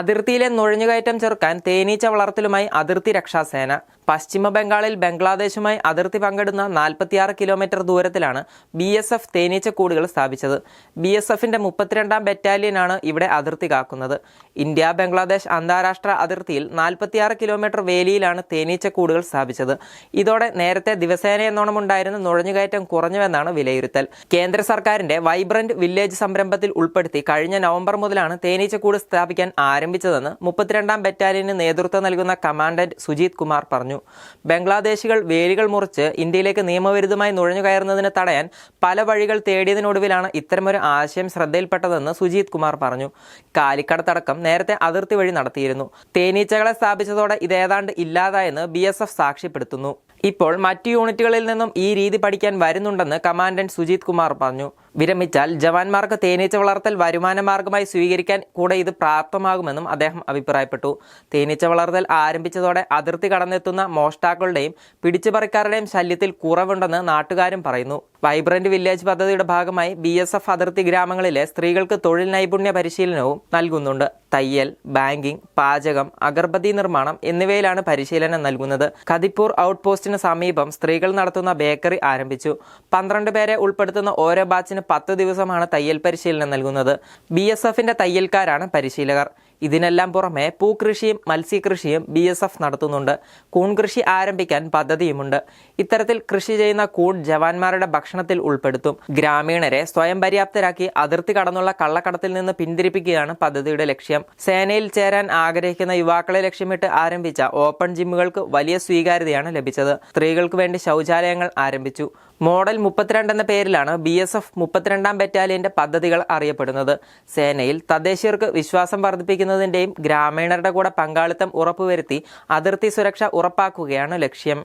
അതിർത്തിയിലെ നുഴഞ്ഞുകയറ്റം ചെറുക്കാൻ തേനീച്ച വളർത്തലുമായി അതിർത്തി രക്ഷാസേന പശ്ചിമ ബംഗാളിൽ ബംഗ്ലാദേശുമായി അതിർത്തി പങ്കിടുന്ന നാൽപ്പത്തിയാറ് കിലോമീറ്റർ ദൂരത്തിലാണ് ബി എസ് എഫ് തേനീച്ചക്കൂടുകൾ സ്ഥാപിച്ചത്. ബി എസ് എഫിന്റെ മുപ്പത്തിരണ്ടാം ബറ്റാലിയനാണ് ഇവിടെ അതിർത്തി കാക്കുന്നത്. ഇന്ത്യ ബംഗ്ലാദേശ് അന്താരാഷ്ട്ര അതിർത്തിയിൽ നാൽപ്പത്തിയാറ് കിലോമീറ്റർ വേലിയിലാണ് തേനീച്ചക്കൂടുകൾ സ്ഥാപിച്ചത്. ഇതോടെ നേരത്തെ ദിവസേന എന്നോണം ഉണ്ടായിരുന്ന നുഴഞ്ഞുകയറ്റം കുറഞ്ഞുവെന്നാണ് വിലയിരുത്തൽ. കേന്ദ്ര സർക്കാരിന്റെ വൈബ്രന്റ് വില്ലേജ് സംരംഭത്തിൽ ഉൾപ്പെടുത്തി കഴിഞ്ഞ നവംബർ മുതലാണ് തേനീച്ചക്കൂട് സ്ഥാപിക്കാൻ ആരംഭിച്ചതെന്ന് മുപ്പത്തിരണ്ടാം ബറ്റാലിയന് നേതൃത്വം നൽകുന്ന കമാൻഡന്റ് സുജീത് കുമാർ പറഞ്ഞു. ബംഗ്ലാദേശികൾ വേലികൾ മുറിച്ച് ഇന്ത്യയിലേക്ക് നിയമവിരുദ്ധമായി നുഴഞ്ഞുകയറുന്നതിന് തടയാൻ പല വഴികൾ തേടിയതിനൊടുവിലാണ് ഇത്തരമൊരു ആശയം ശ്രദ്ധയിൽപ്പെട്ടതെന്ന് സുജീത് കുമാർ പറഞ്ഞു. കാലിക്കടത്തടക്കം നേരത്തെ അതിർത്തി വഴി നടത്തിയിരുന്നു. തേനീച്ചകളെ സ്ഥാപിച്ചതോടെ ഇത് ഏതാണ്ട് ഇല്ലാതായെന്ന് ബി സാക്ഷ്യപ്പെടുത്തുന്നു. ഇപ്പോൾ മറ്റു യൂണിറ്റുകളിൽ നിന്നും ഈ രീതി പഠിക്കാൻ വരുന്നുണ്ടെന്ന് കമാൻഡന്റ് സുജീത് കുമാർ പറഞ്ഞു. വിരമിച്ചാൽ ജവാന്മാർക്ക് തേനീച്ച വളർത്തൽ വരുമാന മാർഗമായി സ്വീകരിക്കാൻ കൂടെ ഇത് പ്രാപ്തമാകുമെന്നും അദ്ദേഹം അഭിപ്രായപ്പെട്ടു. തേനീച്ച വളർത്തൽ ആരംഭിച്ചതോടെ അതിർത്തി കടന്നെത്തുന്ന മോഷ്ടാക്കളുടെയും പിടിച്ചുപറിക്കാരുടെയും ശല്യത്തിൽ കുറവുണ്ടെന്ന് നാട്ടുകാരും പറയുന്നു. വൈബ്രന്റ് വില്ലേജ് പദ്ധതിയുടെ ഭാഗമായി ബി എസ് എഫ് അതിർത്തി ഗ്രാമങ്ങളിലെ സ്ത്രീകൾക്ക് തൊഴിൽ നൈപുണ്യ പരിശീലനവും നൽകുന്നുണ്ട്. തയ്യൽ ബാങ്കിംഗ് പാചകം അഗർബതി നിർമ്മാണം എന്നിവയിലാണ് പരിശീലനം നൽകുന്നത്. കതിപ്പൂർ ഔട്ട് പോസ്റ്റിന് സമീപം സ്ത്രീകൾ നടത്തുന്ന ബേക്കറി ആരംഭിച്ചു. പന്ത്രണ്ട് പേരെ ഉൾപ്പെടുത്തുന്ന ഓരോ ബാച്ചിന് പത്ത് ദിവസമാണ് തയ്യൽ പരിശീലനം നൽകുന്നത്. ബി എസ് തയ്യൽക്കാരാണ് പരിശീലകർ. ഇതിനെല്ലാം പുറമെ പൂക്കൃഷിയും മത്സ്യകൃഷിയും ബി എസ് എഫ് നടത്തുന്നുണ്ട്. കൂൺ കൃഷി ആരംഭിക്കാൻ പദ്ധതിയുമുണ്ട്. ഇത്തരത്തിൽ കൃഷി ചെയ്യുന്ന കൂൺ ജവാന്മാരുടെ ഭക്ഷണത്തിൽ ഉൾപ്പെടുത്തും. ഗ്രാമീണരെ സ്വയം പര്യാപ്തരാക്കി അതിർത്തി കടന്നുള്ള കള്ളക്കടത്തിൽ നിന്ന് പിന്തിരിപ്പിക്കുകയാണ് പദ്ധതിയുടെ ലക്ഷ്യം. സേനയിൽ ചേരാൻ ആഗ്രഹിക്കുന്ന യുവാക്കളെ ലക്ഷ്യമിട്ട് ആരംഭിച്ച ഓപ്പൺ ജിമ്മുകൾക്ക് വലിയ സ്വീകാര്യതയാണ് ലഭിച്ചത്. സ്ത്രീകൾക്ക് വേണ്ടി ശൗചാലയങ്ങൾ ആരംഭിച്ചു. മോഡൽ മുപ്പത്തിരണ്ട് എന്ന പേരിലാണ് ബി എസ് എഫ് മുപ്പത്തിരണ്ടാം ബറ്റാലിയന്റെ പദ്ധതികൾ അറിയപ്പെടുന്നത്. സേനയിൽ തദ്ദേശീയർക്ക് വിശ്വാസം വർദ്ധിപ്പിക്കുന്നതിന്റെയും ഗ്രാമീണരുടെ കൂടെ പങ്കാളിത്തം ഉറപ്പുവരുത്തി അതിർത്തി സുരക്ഷ ഉറപ്പാക്കുകയാണ് ലക്ഷ്യം.